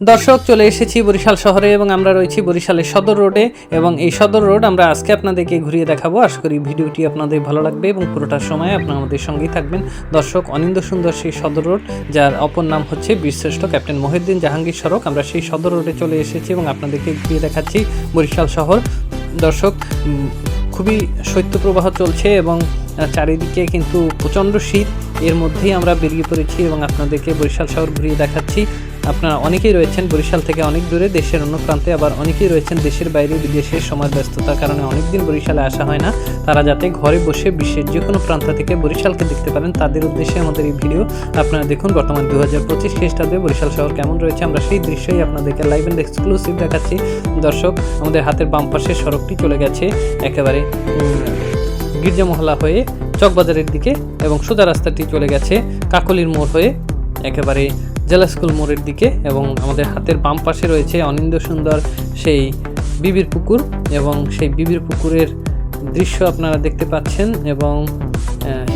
দর্শক, চলে এসেছি বরিশাল শহরে এবং আমরা রয়েছি বরিশালের সদর রোডে এবং এই সদর রোড আমরা আজকে আপনাদেরকে ঘুরিয়ে দেখাবো। আশা করি ভিডিওটি আপনাদের ভালো লাগবে এবং পুরোটার সময় আপনারা আমাদের সঙ্গেই থাকবেন। দর্শক, অনিন্দ সুন্দর সেই সদর রোড, যার অপর নাম হচ্ছে বীরশ্রেষ্ঠ ক্যাপ্টেন মহিউদ্দিন জাহাঙ্গীর সড়ক আমরা সেই সদর রোডে চলে এসেছি এবং আপনাদেরকে ঘুরিয়ে দেখাচ্ছি বরিশাল শহর। দর্শক খুবই শৈত্যপ্রবাহ চলছে এবং চারিদিকে কিন্তু প্রচণ্ড শীত। এর মধ্যেই আমরা বেরিয়ে পড়েছি এবং আপনাদেরকে বরিশাল শহর ঘুরিয়ে দেখাচ্ছি। আপনারা অনেকেই রয়েছেন বরিশাল থেকে অনেক দূরে, দেশের অন্য প্রান্তে আবার অনেকেই রয়েছেন দেশের বাইরে বিদেশের সময় ব্যস্ততার কারণে অনেকদিন বরিশালে আসা হয় না। তারা যাতে ঘরে বসে বিশ্বের যে কোনো প্রান্ত থেকে বরিশালকে দেখতে পারেন, তাদের উদ্দেশ্যে আমাদের এই ভিডিও আপনারা দেখুন। বর্তমান দু হাজার পঁচিশ খ্রিস্টাব্দে বরিশাল শহর কেমন রয়েছে আমরা সেই দৃশ্যই আপনাদেরকে লাইভ অ্যান্ড এক্সক্লুসিভ দেখাচ্ছি। দর্শক, আমাদের হাতের বাম পাশে সড়কটি চলে গেছে, একেবারে উম, গির্জামহলা হয়ে চকবাজারের দিকে এবং সোজা রাস্তাটি চলে গেছে কাকলির মোড় হয়ে একেবারে জেলা স্কুল মোড়ের দিকে এবং আমাদের হাতের বাম পাশে রয়েছে অনিন্দ সুন্দর সেই বিবির পুকুর এবং সেই বিবির পুকুরের দৃশ্য আপনারা দেখতে পাচ্ছেন এবং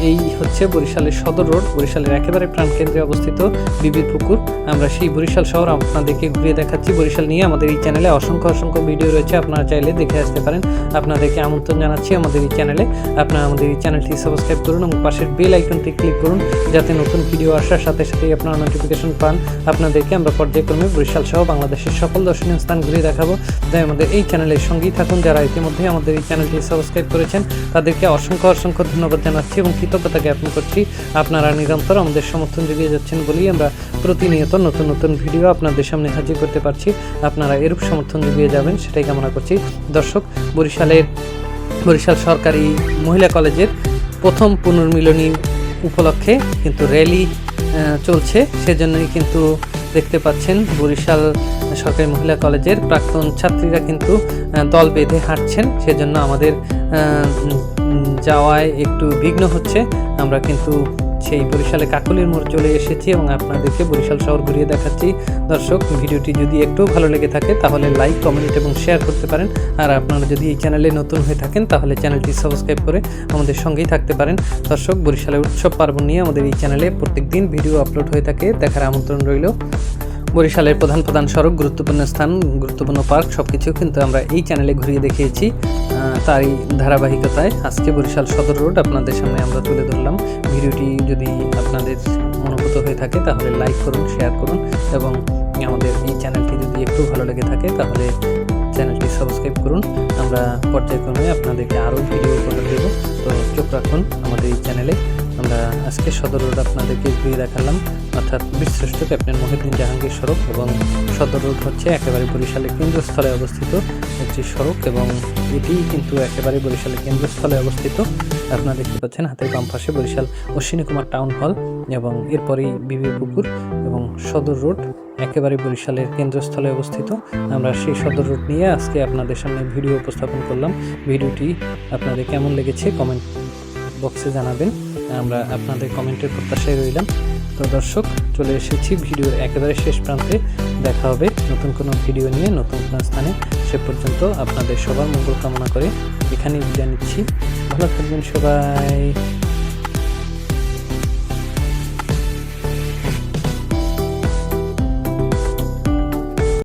এই হচ্ছে বরিশালের সদর রোড। বরিশালের একেবারে প্রাণকেন্দ্রে অবস্থিত বিবির পুকুর। আমরা সেই বরিশাল শহর আপনাদেরকে ঘুরিয়ে দেখাচ্ছি। বরিশাল নিয়ে আমাদের এই চ্যানেলে অসংখ্য অসংখ্য ভিডিও রয়েছে। আপনারা চাইলে দেখে আসতে পারেন। আপনাদেরকে আমন্ত্রণ জানাচ্ছি আমাদের এই চ্যানেলে। আপনারা আমাদের এই চ্যানেলটি সাবস্ক্রাইব করুন এবং পাশের বেল আইকনটি ক্লিক করুন, যাতে নতুন ভিডিও আসার সাথে সাথেই আপনারা নোটিফিকেশন পান। আপনাদেরকে আমরা পর্যায়ক্রমে বরিশাল সহ বাংলাদেশের সকল দর্শনীয় স্থান ঘুরিয়ে দেখাবো। তাই আমাদের এই চ্যানেলের সঙ্গেই থাকুন। যারা ইতিমধ্যে আমাদের এই চ্যানেলটি সাবস্ক্রাইব করেছেন, তাদেরকে অসংখ্য অসংখ্য ধন্যবাদ জানাচ্ছি। এবং কৃতজ্ঞতা জ্ঞাপন করছি আপনারা নিরন্তর আমাদের সমর্থন জুগিয়ে যাচ্ছেন বলেই আমরা প্রতিনিয়ত নতুন নতুন ভিডিও আপনাদের সামনে হাজির করতে পারছি। আপনারা এরূপ সমর্থন জুগিয়ে যাবেন সেটাই কামনা করছি। দর্শক, বরিশালের বরিশাল সরকারি মহিলা কলেজের প্রথম পুনর্মিলনী উপলক্ষে কিন্তু র্যালি চলছে। সেজন্যই কিন্তু দেখতে পাচ্ছেন বরিশাল সরকারি মহিলা কলেজের প্রাক্তন ছাত্রীরা কিন্তু দল বেঁধে হাঁটছেন। সেজন্য আমাদের যাওয়ায় একটু বিঘ্ন হচ্ছে। আমরা কিন্তু সেই বরিশালে কাকলির মোড় চলে এসেছি এবং আপনাদেরকে বরিশাল শহর ঘুরিয়ে দেখাচ্ছি। দর্শক, ভিডিওটি যদি একটু ভালো লেগে থাকে, তাহলে লাইক কমেন্ট এবং শেয়ার করতে পারেন। আর আপনারা যদি এই চ্যানেলে নতুন হয়ে থাকেন, তাহলে চ্যানেলটি সাবস্ক্রাইব করে আমাদের সঙ্গেই থাকতে পারেন। দর্শক বরিশালের উৎসব পার্বণ নিয়ে আমাদের এই চ্যানেলে প্রত্যেকদিন ভিডিও আপলোড হয়ে থাকে, দেখার আমন্ত্রণ রইল। বরিশালের প্রধান প্রধান সড়ক, গুরুত্বপূর্ণ স্থান, গুরুত্বপূর্ণ পার্ক সব কিছু কিন্তু আমরা এই চ্যানেলে ঘুরিয়ে দেখিয়েছি। তারই ধারাবাহিকতায় আজকে বরিশাল সদর রোড আপনাদের সামনে আমরা তুলে ধরলাম। ভিডিওটি যদি আপনাদের অনুভূত হয়ে থাকে তাহলে লাইক করুন, শেয়ার করুন এবং আমাদের এই চ্যানেলটি যদি একটু ভালো লেগে থাকে তাহলে চ্যানেলটি সাবস্ক্রাইব করুন। আমরা পর্যায়ক্রমে আপনাদেরকে আরও ভিডিও করে দেবো। তো চোখ রাখুন আমাদের এই চ্যানেলে। আমরা আজকে সদর রোড আপনাদেরকে ঘুরিয়ে দেখালাম। অর্থাৎ বীরশ্রেষ্ঠ ক্যাপ্টেন মহিউদ্দিন জাহাঙ্গীর সড়ক এবং সদর রোড হচ্ছে একেবারে বরিশালের কেন্দ্রস্থলে অবস্থিত একটি সড়ক এবং এটি কিন্তু একেবারে বরিশালের কেন্দ্রস্থলে অবস্থিত। আপনারা দেখতে পাচ্ছেন হাতের বাম পাশে বরিশাল অশ্বিনী কুমার টাউন হল এবং এরপরেই বিবি পুকুর এবং সদর রোড একেবারে বরিশালের কেন্দ্রস্থলে অবস্থিত। আমরা সেই সদর রোড নিয়ে আজকে আপনাদের সামনে ভিডিও উপস্থাপন করলাম। ভিডিওটি আপনাদের কেমন লেগেছে কমেন্ট বক্সে জানাবেন। আমরা আপনাদের কমেন্টের প্রত্যাশায় রইলাম। তো দর্শক, চলে এসেছি ভিডিওর একেবারে শেষ প্রান্তে। দেখা হবে নতুন কোনো ভিডিও নিয়ে নতুন কোনো স্থানে। সে পর্যন্ত আপনাদের সবার মঙ্গল কামনা করে এখানেই বিদায় নিচ্ছি। ভালো থাকবেন সবাই।